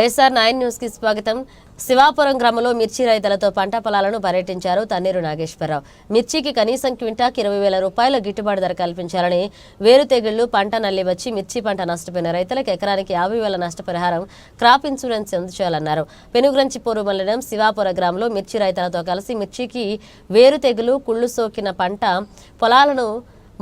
YSR nine న్యూస్కి స్వాగతం. శివాపురం గ్రామంలో మిర్చి రైతులతో పంట పొలాలను పర్యటించారు తన్నీరు నాగేశ్వరరావు. మిర్చికి కనీసం క్వింటాకి ఇరవై వేల రూపాయల గిట్టుబాటు ధర కల్పించాలని వేరు తెగుళ్ళు పంట నల్లి వచ్చి మిర్చి పంట నష్టపోయిన రైతులకు ఎకరానికి యాభై వేల నష్టపరిహారం క్రాప్ ఇన్సూరెన్స్ అందించాలన్నారు పెనుగ్రంచిపూరు మండలం శివాపుర గ్రామంలో మిర్చి రైతులతో కలిసి మిర్చికి వేరు తెగులు కుళ్ళు సోకిన పంట పొలాలను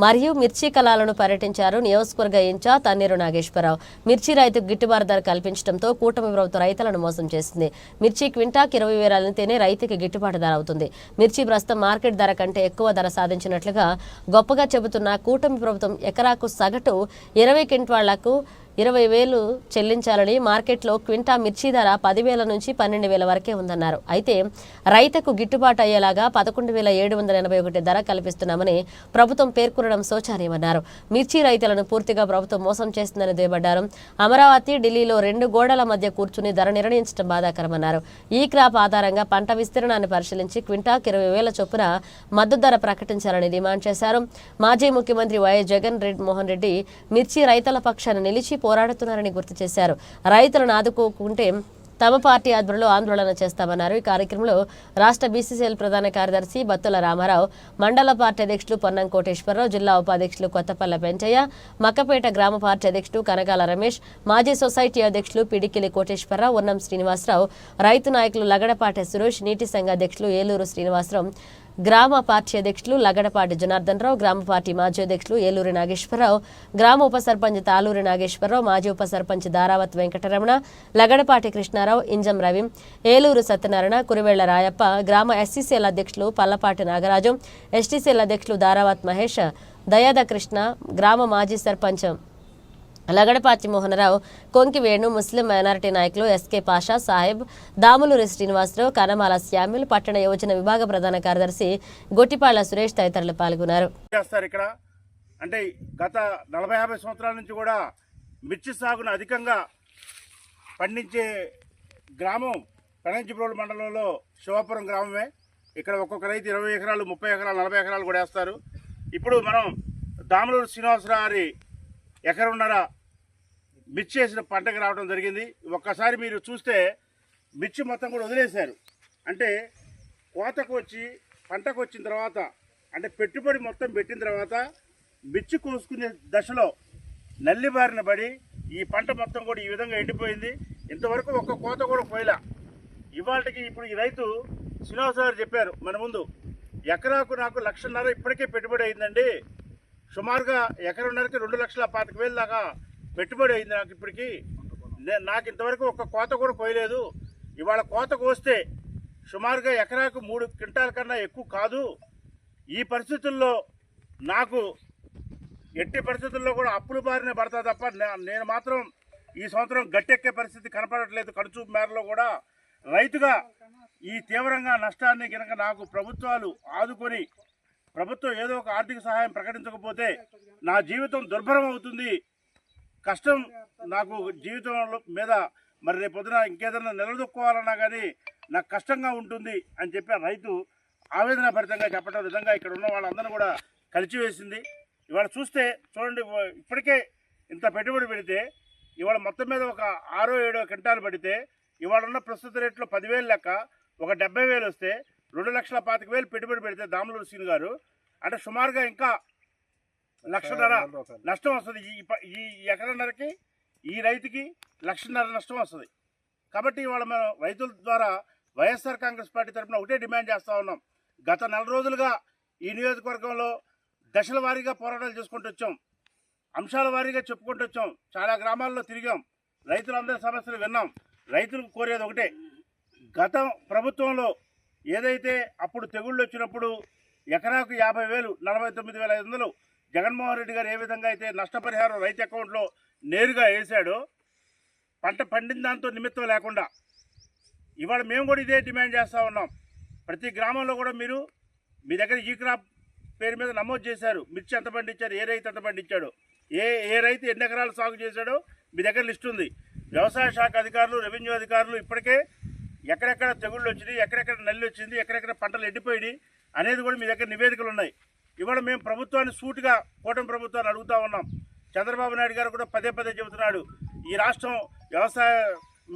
మరియు మిర్చి కళాలను పర్యటించారు నియోజకవర్గ ఇన్ఛార్జ్ తన్నీరు నాగేశ్వరరావు. మిర్చి రైతుకు గిట్టుబాటు ధర కల్పించడంతో కూటమి ప్రభుత్వం రైతులను మోసం చేసింది. మిర్చి క్వింటాకి ఇరవై వేలనితేనే రైతుకి గిట్టుబాటు ధర అవుతుంది. మిర్చి ప్రస్తుతం మార్కెట్ ధర కంటే ఎక్కువ ధర సాధించినట్లుగా గొప్పగా చెబుతున్న కూటమి ప్రభుత్వం ఎకరాకు సగటు ఇరవై క్వింటాళ్ళకు ఇరవై వేలు చెల్లించాలని మార్కెట్లో క్వింటా మిర్చి ధర పదివేల నుంచి పన్నెండు వేల వరకే ఉందన్నారు. అయితే రైతుకు గిట్టుబాటు అయ్యేలాగా పదకొండు వేల ఏడు వందల ఎనభై ఒకటి ధర కల్పిస్తున్నామని ప్రభుత్వం పేర్కొనడం శోచనీయమన్నారు. మిర్చి రైతులను పూర్తిగా ప్రభుత్వం మోసం చేస్తుందని దుయ్యబడ్డారు. అమరావతి ఢిల్లీలో రెండు గోడల మధ్య కూర్చుని ధర నిర్ణయించడం బాధాకరమన్నారు. ఈ క్రాప్ ఆధారంగా పంట విస్తీర్ణాన్ని పరిశీలించి క్వింటాకు ఇరవై వేల చొప్పున మద్దతు ధర ప్రకటించాలని డిమాండ్ చేశారు. మాజీ ముఖ్యమంత్రి వైఎస్ జగన్ రెడ్డి మోహన్ రెడ్డి మిర్చి రైతుల పక్షాన నిలిచి పోరాడుతున్నారని గుర్తు చేశారు. రైతులను ఆదుకోకుంటే తమ పార్టీ ఆధ్వర్యంలో ఆందోళన చేస్తామన్నారు. ఈ కార్యక్రమంలో రాష్ట్ర బీసీసీఎల్ ప్రధాన కార్యదర్శి బత్తుల రామారావు మండల పార్టీ అధ్యక్షులు పొన్నం కోటేశ్వరరావు జిల్లా ఉపాధ్యక్షులు కొత్తపల్ల పెంచయ్య మక్కపేట గ్రామ పార్టీ అధ్యక్షుడు కనకాల రమేష్ మాజీ సొసైటీ అధ్యక్షులు పిడికిలి కోటేశ్వరరావు ఉన్నం శ్రీనివాసరావు రైతు నాయకులు లగడపాటి సురేష్ నీటి సంఘ అధ్యక్షులు ఏలూరు శ్రీనివాసరావు గ్రామ పార్టీ అధ్యక్షులు లగడపాటి జనార్దన్ రావు గ్రామ పార్టీ మాజీ అధ్యక్షులు ఏలూరి నాగేశ్వరరావు గ్రామ ఉప సర్పంచ్ తాలూరి నాగేశ్వరరావు మాజీ ఉప సర్పంచ్ దారావత్ వెంకటరమణ లగడపాటి కృష్ణారావు ఇంజం రవి ఏలూరు సత్యనారాయణ కురివేళ్ళ రాయప్ప గ్రామ ఎస్సీసీఎల్ అధ్యక్షులు పల్లపాటి నాగరాజు ఎస్టీసీఎల్ అధ్యక్షులు దారావత్ మహేష్ దయాద కృష్ణ గ్రామ మాజీ సర్పంచ్ లగడపాటి మోహనరావు కొంకి వేణు ముస్లిం మైనారిటీ నాయకులు ఎస్కే పాషా సాహెబ్ దాములూరి శ్రీనివాసరావు కనమాల శ్యామిల్ పట్టణ యోజన విభాగ ప్రధాన కార్యదర్శి గొట్టిపాళ్ళ సురేష్ తదితరులు పాల్గొన్నారు. చేస్తారు ఇక్కడ. అంటే గత నలభై యాభై సంవత్సరాల నుంచి కూడా మిర్చి సాగును అధికంగా పండించే గ్రామం పెనంచిప్రోలు మండలంలో శివాపురం గ్రామమే. ఇక్కడ ఒక్కొక్క రైతు ఇరవై ఎకరాలు ముప్పై ఎకరాలు నలభై ఎకరాలు కూడా వేస్తారు. ఇప్పుడు మనం దాములూరు శ్రీనివాసరావు గారి ఎకరున్నర మిర్చి వేసిన పంటకు రావడం జరిగింది. ఒక్కసారి మీరు చూస్తే మిర్చి మొత్తం కూడా వదిలేశారు. అంటే కోతకు వచ్చి పంటకు వచ్చిన తర్వాత అంటే పెట్టుబడి మొత్తం పెట్టిన తర్వాత మిర్చి కోసుకునే దశలో నల్లిబారిన పడి ఈ పంట మొత్తం కూడా ఈ విధంగా ఎండిపోయింది. ఇంతవరకు ఒక్క కోత కూడా పోయిలా. ఇవాళకి ఇప్పుడు ఈ రైతు శ్రీనివాస గారు చెప్పారు మన ముందు ఎకరాకు నాకు లక్షన్నర ఇప్పటికే పెట్టుబడి అయిందండి. సుమారుగా ఎకరన్నరకి రెండు లక్షల పాతిక వేలు దాకా పెట్టుబడి అయింది నాకు ఇప్పటికీ. నాకు ఇంతవరకు ఒక కోత కూడా కోయలేదు. ఇవాళ కోత కోస్తే సుమారుగా ఎకరాకు మూడు క్వింటాల కన్నా ఎక్కువ కాదు. ఈ పరిస్థితుల్లో నాకు ఎట్టి పరిస్థితుల్లో కూడా అప్పులు బారిన పడతా తప్ప నేను మాత్రం ఈ సంవత్సరం గట్టెక్కే పరిస్థితి కనపడట్లేదు. కడుచూపు మేరలో కూడా రైతుగా ఈ తీవ్రంగా నష్టాన్ని కనుక నాకు ప్రభుత్వాలు ఆదుకొని ప్రభుత్వం ఏదో ఒక ఆర్థిక సహాయం ప్రకటించకపోతే నా జీవితం దుర్భరం అవుతుంది. కష్టం నాకు జీవితం మీద మరి రేపు పొద్దున ఇంకేదైనా నిలదొక్కోవాలన్నా కానీ నాకు కష్టంగా ఉంటుంది అని చెప్పి రైతు ఆవేదన భరితంగా చెప్పడం విధంగా ఇక్కడ ఉన్న వాళ్ళందరూ కూడా కలిచివేసింది. ఇవాళ చూస్తే చూడండి ఇప్పటికే ఇంత పెట్టుబడి పెడితే ఇవాళ మొత్తం మీద ఒక ఆరో ఏడో క్వింటాలు పడితే ఇవాళ ఉన్న ప్రస్తుత రేట్లో పదివేలు లెక్క ఒక డెబ్బై వేలు వస్తే రెండు లక్షల పాతిక వేలు పెట్టుబడి పెడితే దాములూరు సీన్ గారు. అంటే సుమారుగా ఇంకా లక్షన్నర నష్టం వస్తుంది. ఈ ఎకరన్నరకి ఈ రైతుకి లక్షన్నర నష్టం వస్తుంది. కాబట్టి ఇవాళ మనం రైతుల ద్వారా వైఎస్ఆర్ కాంగ్రెస్ పార్టీ తరఫున ఒకటే డిమాండ్ చేస్తూ ఉన్నాం. గత నెల రోజులుగా ఈ నియోజకవర్గంలో దశల వారీగా పోరాటాలు చేసుకుంటూ వచ్చాం. అంశాల వారీగా చెప్పుకుంటూ వచ్చాం. చాలా గ్రామాల్లో తిరిగాం. రైతులందరి సమస్యలు విన్నాం. రైతులకు కోరేది ఒకటే. గత ప్రభుత్వంలో ఏదైతే అప్పుడు తెగుళ్ళు వచ్చినప్పుడు ఎకరాకు యాభై వేలు నలభై తొమ్మిది వేల ఐదు వందలు జగన్మోహన్ రెడ్డి గారు ఏ విధంగా అయితే నష్టపరిహారం రైతు అకౌంట్లో నేరుగా వేశాడో పంట పండిన దాంతో నిమిత్తం లేకుండా ఇవాళ మేము కూడా ఇదే డిమాండ్ చేస్తూ ఉన్నాం. ప్రతి గ్రామంలో కూడా మీరు మీ దగ్గర ఈ క్రాప్ పేరు మీద నమోదు చేశారు. మిర్చి ఎంత పండించారు ఏ రైతు ఎంత పండించాడు ఏ ఏ రైతు ఎన్ని ఎకరాలు సాగు చేశాడో మీ దగ్గర లిస్ట్ ఉంది. వ్యవసాయ శాఖ అధికారులు రెవెన్యూ అధికారులు ఇప్పటికే ఎక్కడెక్కడ తెగుళ్ళు వచ్చినాయి ఎక్కడెక్కడ నల్లి వచ్చింది ఎక్కడెక్కడ పంటలు ఎండిపోయినాయి అనేది కూడా మీ దగ్గర నివేదికలు ఉన్నాయి. ఇవాళ మేము ప్రభుత్వాన్ని సూటిగా కూటమి ప్రభుత్వాన్ని అడుగుతా ఉన్నాం. చంద్రబాబు నాయుడు గారు కూడా పదే పదే చెబుతున్నాడు. ఈ రాష్ట్రం వ్యవసాయ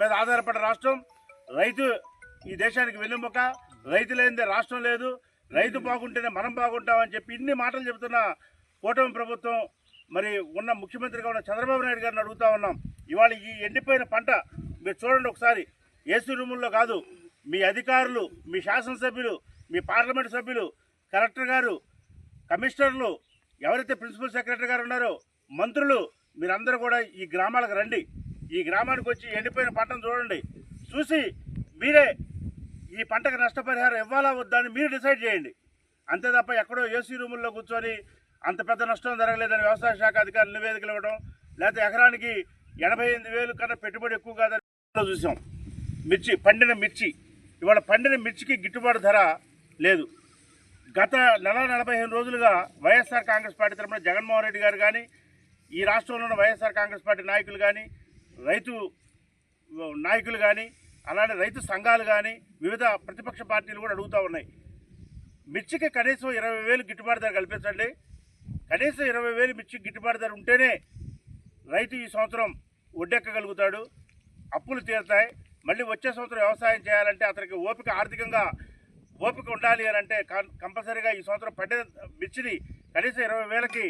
మీద ఆధారపడిన రాష్ట్రం. రైతు ఈ దేశానికి వెన్నెముక. రైతు లేనిదే రాష్ట్రం లేదు. రైతు బాగుంటేనే మనం బాగుంటామని చెప్పి ఇన్ని మాటలు చెబుతున్న కూటమి ప్రభుత్వం మరి ఉన్న ముఖ్యమంత్రిగా ఉన్న చంద్రబాబు నాయుడు గారిని అడుగుతా ఉన్నాం. ఇవాళ ఈ ఎండిపోయిన పంట మీరు చూడండి ఒకసారి. ఏసీ రూముల్లో కాదు. మీ అధికారులు మీ శాసనసభ్యులు మీ పార్లమెంట్ సభ్యులు కలెక్టర్ గారు కమిషనర్లు ఎవరైతే ప్రిన్సిపల్ సెక్రటరీ గారు ఉన్నారో మంత్రులు మీరందరూ కూడా ఈ గ్రామాలకు రండి. ఈ గ్రామానికి వచ్చి ఎండిపోయిన పంటను చూడండి. చూసి మీరే ఈ పంటకు నష్టపరిహారం ఇవ్వాలా వద్దా అని మీరు డిసైడ్ చేయండి. అంతే తప్ప ఎక్కడో ఏసీ రూముల్లో కూర్చొని అంత పెద్ద నష్టం జరగలేదని వ్యవసాయ శాఖ అధికారులు నివేదికలు ఇవ్వడం లేకపోతే ఎకరానికి ఎనభై ఎనిమిది వేలు కన్నా పెట్టుబడి ఎక్కువ కాదని చూసాం. మిర్చి పండిన మిర్చి. ఇవాళ పండిన మిర్చికి గిట్టుబాటు ధర లేదు. గత నెల నలభై ఐదు రోజులుగా వైఎస్ఆర్ కాంగ్రెస్ పార్టీ తరఫున జగన్మోహన్ రెడ్డి గారు కానీ ఈ రాష్ట్రంలో ఉన్న వైఎస్ఆర్ కాంగ్రెస్ పార్టీ నాయకులు కానీ రైతు నాయకులు కానీ అలానే రైతు సంఘాలు కానీ వివిధ ప్రతిపక్ష పార్టీలు కూడా అడుగుతూ ఉన్నాయి. మిర్చికి కనీసం ఇరవై వేలు గిట్టుబాటు ధర కల్పించండి. కనీసం ఇరవై వేలు మిర్చి గిట్టుబాటు ధర ఉంటేనే రైతు ఈ సంవత్సరం ఒడ్డెక్కగలుగుతాడు. అప్పులు తీరుతాయి. మళ్ళీ వచ్చే సంవత్సరం వ్యవసాయం చేయాలంటే అతనికి ఓపిక ఆర్థికంగా ఓపిక ఉండాలి అని అంటే కం- కంపల్సరీగా ఈ సంవత్సరం పండిన మిర్చిని కనీసం ఇరవై వేలకి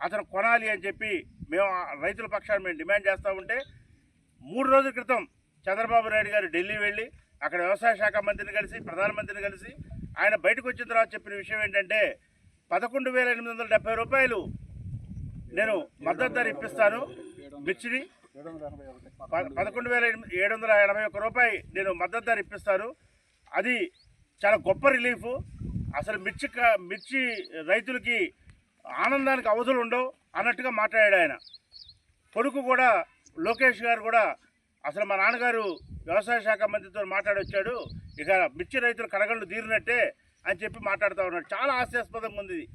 అతను కొనాలి అని చెప్పి మేము రైతుల పక్షాన్ని మేము డిమాండ్ చేస్తూ ఉంటే మూడు రోజుల క్రితం చంద్రబాబు నాయుడు గారు ఢిల్లీ వెళ్ళి అక్కడ వ్యవసాయ శాఖ మంత్రిని కలిసి ప్రధానమంత్రిని కలిసి ఆయన బయటకు వచ్చిన తర్వాత చెప్పిన విషయం ఏంటంటే పదకొండు వేల ఎనిమిది వందల డెబ్బై రూపాయలు నేను మద్దతు ధర ఇప్పిస్తాను మిర్చిని. పదకొండు వేల ఏడు వందల ఎనభై ఒక్క రూపాయి నేను మద్దతు ధర ఇప్పిస్తాను. అది చాలా గొప్ప రిలీఫ్. అసలు మిర్చి క- మిర్చి రైతులకి ఆనందానికి అవధులు ఉండవు అన్నట్టుగా మాట్లాడాడు ఆయన. కొడుకు కూడా లోకేష్ గారు కూడా అసలు మా నాన్నగారు వ్యవసాయ శాఖ మంత్రితో మాట్లాడొచ్చాడు. ఇక మిర్చి రైతులు కడగళ్ళు తీరినట్టే అని చెప్పి మాట్లాడుతూ ఉన్నాడు. చాలా హాస్యాస్పదంగా ఉంది.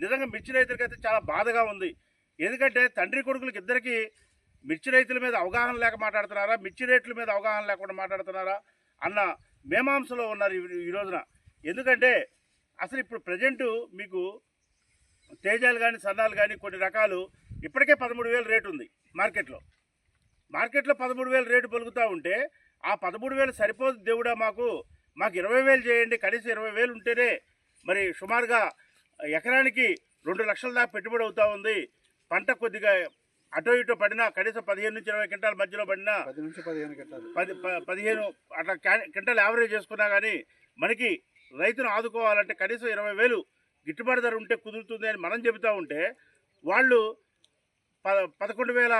నిజంగా మిర్చి రైతులకైతే చాలా బాధగా ఉంది. ఎందుకంటే తండ్రి కొడుకులకి ఇద్దరికీ మిర్చి రైతుల మీద అవగాహన లేక మాట్లాడుతున్నారా? మిర్చి రేట్ల మీద అవగాహన లేకుండా మాట్లాడుతున్నారా? అన్న మేమాంసలో ఉన్నారు ఈ- రోజున. ఎందుకంటే అసలు ఇప్పుడు ప్రజెంటు మీకు తేజాలు కానీ సన్నాలు కానీ కొన్ని రకాలు ఇప్పటికే పదమూడు వేలు రేటు ఉంది మార్కెట్లో. మార్కెట్లో పదమూడు వేలు రేటు పలుకుతూ ఉంటే ఆ పదమూడు వేలు సరిపోదు దేవుడా మాకు. మాకు ఇరవై వేలు చేయండి కనీసం ఇరవై వేలు ఉంటేనే మరి సుమారుగా ఎకరానికి రెండు లక్షల దాకా పెట్టుబడి అవుతూ ఉంది. పంట కొద్దిగా అటో ఇటో పడినా కనీసం పదిహేను నుంచి ఇరవై క్వింటాల మధ్యలో పడినా పది నుంచి పదిహేను పది పదిహేను అట్లా క్వింటాల్ యావరేజ్ చేసుకున్నా కానీ మనకి రైతును ఆదుకోవాలంటే కనీసం ఇరవై వేలు గిట్టుబాటు ధర ఉంటే కుదురుతుంది అని మనం చెబుతూ ఉంటే వాళ్ళు ప పదకొండు వేల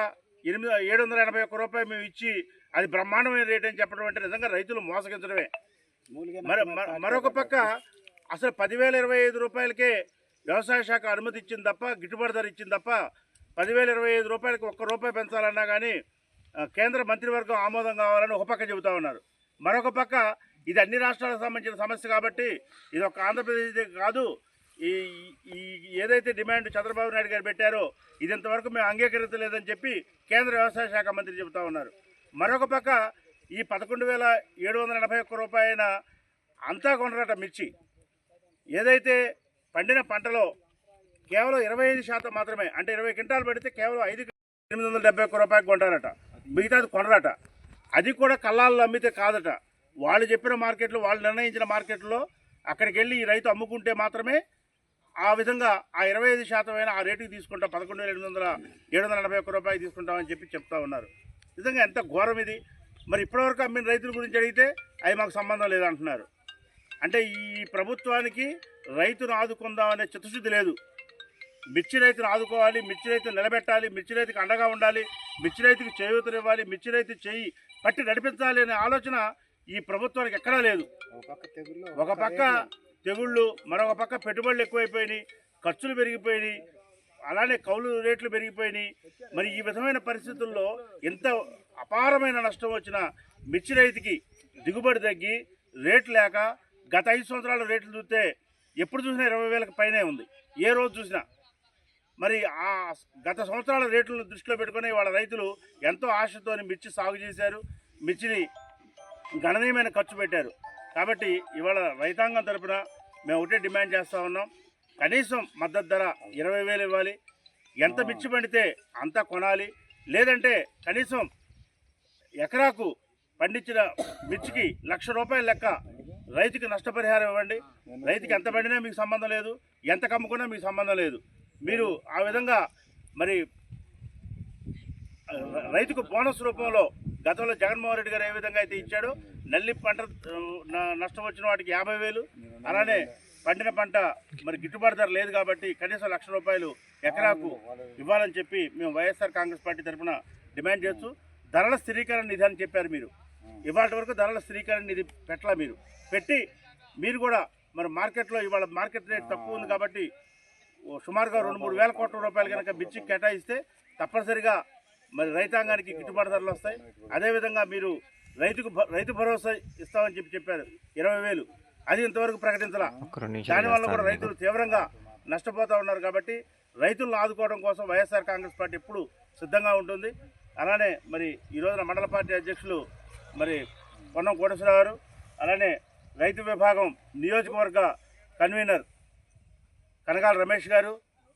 ఎనిమిది ఏడు వందల ఎనభై ఒక్క రూపాయలు మేము ఇచ్చి అది బ్రహ్మాండమైన రేట్ అని చెప్పడం అంటే నిజంగా రైతులు మోసగించడమే. మరొక పక్క అసలు పదివేల ఇరవై ఐదు రూపాయలకే వ్యవసాయ శాఖ అనుమతి ఇచ్చింది తప్ప గిట్టుబాటు ధర ఇచ్చింది తప్ప పదివేల ఇరవై ఐదు రూపాయలకి ఒక్క రూపాయి పెంచాలన్నా కానీ కేంద్ర మంత్రివర్గం ఆమోదం కావాలని ఒక పక్క చెబుతా ఉన్నారు. మరొక పక్క ఇది అన్ని రాష్ట్రాలకు సంబంధించిన సమస్య కాబట్టి ఇది ఒక ఆంధ్రప్రదేశ్ కాదు. ఈ ఈ ఏదైతే డిమాండ్ చంద్రబాబు నాయుడు గారు పెట్టారో ఇది ఇంతవరకు మేము అంగీకరించలేదని చెప్పి కేంద్ర వ్యవసాయ శాఖ మంత్రి చెబుతా ఉన్నారు. మరొక పక్క ఈ పదకొండు వేల ఏడు వందల ఎనభై ఒక్క రూపాయల అంతా కొనరాట మిర్చి. ఏదైతే పండిన పంటలో కేవలం ఇరవై ఐదు శాతం మాత్రమే అంటే ఇరవై క్వింటాలు పడితే కేవలం ఐదు ఎనిమిది వందల డెబ్బై ఒక్క రూపాయలు కొంటారట. మిగతాది కొనరట. అది కూడా కళ్ళాల్లో అమ్మితే కాదట. వాళ్ళు చెప్పిన మార్కెట్లో వాళ్ళు నిర్ణయించిన మార్కెట్లో అక్కడికి వెళ్ళి ఈ రైతు అమ్ముకుంటే మాత్రమే ఆ విధంగా ఆ ఇరవై ఐదు శాతం అయినా ఆ రేటుకి తీసుకుంటాం. పదకొండు వేల ఎనిమిది వందల ఏడు వందల నలభై ఒక్క రూపాయలు తీసుకుంటామని చెప్పి చెప్తా ఉన్నారు. నిజంగా ఎంత ఘోరం ఇది. మరి ఇప్పటివరకు అమ్మిన రైతుల గురించి అడిగితే అవి మాకు సంబంధం లేదంటున్నారు. అంటే ఈ ప్రభుత్వానికి రైతును ఆదుకుందాం అనే చిత్తశుద్ధి లేదు. మిర్చి రైతును ఆదుకోవాలి మిర్చి రైతును నిలబెట్టాలి మిర్చి రైతుకు అండగా ఉండాలి మిర్చి రైతుకు చేయూతనివ్వాలి మిర్చి రైతు చేయి పట్టి నడిపించాలి అనే ఆలోచన ఈ ప్రభుత్వానికి ఎక్కడా లేదు. ఒక పక్క తెగుళ్ళు ఒక పక్క తెగుళ్ళు మరొక పక్క పెట్టుబడులు ఎక్కువైపోయినాయి ఖర్చులు పెరిగిపోయినాయి అలానే కౌలు రేట్లు పెరిగిపోయినాయి. మరి ఈ విధమైన పరిస్థితుల్లో ఎంత అపారమైన నష్టం వచ్చిన మిర్చి రైతుకి దిగుబడి తగ్గి రేట్లు లేక గత ఐదు సంవత్సరాల రేట్లు చూస్తే ఎప్పుడు చూసినా ఇరవై వేలకు పైనే ఉంది. ఏ రోజు చూసినా మరి ఆ గత సంవత్సరాల రేట్లను దృష్టిలో పెట్టుకుని వాళ్ళ రైతులు ఎంతో ఆశతోని మిర్చి సాగు చేశారు. మిర్చిని గణనీయమైన ఖర్చు పెట్టారు. కాబట్టి ఇవాళ రైతాంగం తరపున మేము ఒకటే డిమాండ్ చేస్తూ ఉన్నాం. కనీసం మద్దతు ధర ఇరవై వేలు ఇవ్వాలి. ఎంత మిర్చి పండితే అంత కొనాలి. లేదంటే కనీసం ఎకరాకు పండించిన మిర్చికి లక్ష రూపాయల లెక్క రైతుకి నష్టపరిహారం ఇవ్వండి. రైతుకి ఎంత పండినా మీకు సంబంధం లేదు. ఎంత కమ్ముకున్నా మీకు సంబంధం లేదు. మీరు ఆ విధంగా మరి రైతుకు బోనస్ రూపంలో గతంలో జగన్మోహన్ రెడ్డి గారు ఏ విధంగా అయితే ఇచ్చాడో నల్లి పంట నష్టం వచ్చిన వాటికి యాభై వేలు అలానే పండిన పంట మరి గిట్టుబాటు ధర లేదు కాబట్టి కనీసం లక్ష రూపాయలు ఎకరాకు ఇవ్వాలని చెప్పి మేము వైఎస్ఆర్ కాంగ్రెస్ పార్టీ తరఫున డిమాండ్ చేస్తూ ధరల స్థిరీకరణ నిధి అని చెప్పారు మీరు. ఇవాళ వరకు ధరల స్థిరీకరణ నిధి పెట్టలా మీరు. పెట్టి మీరు కూడా మరి మార్కెట్లో ఇవాళ మార్కెట్ రేట్ తక్కువ ఉంది కాబట్టి సుమారుగా రెండు మూడు వేల కోట్ల రూపాయలు కనుక మిర్చి కేటాయిస్తే తప్పనిసరిగా మరి రైతాంగానికి గిట్టుబాటు ధరలు వస్తాయి. అదేవిధంగా మీరు రైతుకు రైతు భరోసా ఇస్తామని చెప్పి చెప్పారు. ఇరవై వేలు. అది ఇంతవరకు ప్రకటించాల. దానివల్ల కూడా రైతులు తీవ్రంగా నష్టపోతూ ఉన్నారు కాబట్టి రైతులను ఆదుకోవడం కోసం వైఎస్ఆర్ కాంగ్రెస్ పార్టీ ఎప్పుడు సిద్ధంగా ఉంటుంది. అలానే మరి ఈ రోజున మండల పార్టీ అధ్యక్షులు మరి పొన్నం కోటేశ్వరరావు గారు అలానే రైతు విభాగం నియోజకవర్గ కన్వీనర్ కనకాల రమేష్ గారు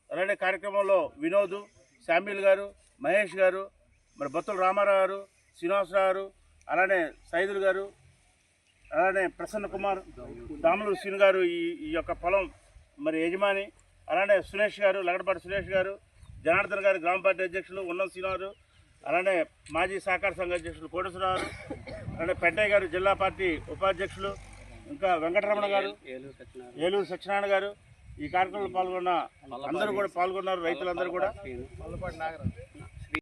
అలానే కార్యక్రమంలో వినోద్ శామ్యుల్ గారు మహేష్ గారు మరి బొత్తుల రామారావు గారు శ్రీనివాసరావు గారు అలానే సైదులు గారు అలానే ప్రసన్న కుమార్ దాములూరు శ్రీను గారు ఈ ఈ యొక్క పొలం మరి యజమాని అలానే సురేష్ గారు లగడపాటి సురేష్ గారు జనార్దన్ గారు గ్రామ పార్టీ అధ్యక్షులు ఉన్నం శ్రీనివారు అలానే మాజీ సహకార సంఘ అధ్యక్షులు కోటేశ్వరరావు అలానే పెంటయ్య గారు జిల్లా పార్టీ ఉపాధ్యక్షులు ఇంకా వెంకటరమణ గారు ఏలూరు సత్యనారాయణ గారు ఈ కార్యక్రమంలో పాల్గొన్న అందరూ కూడా పాల్గొన్నారు రైతులందరూ కూడా.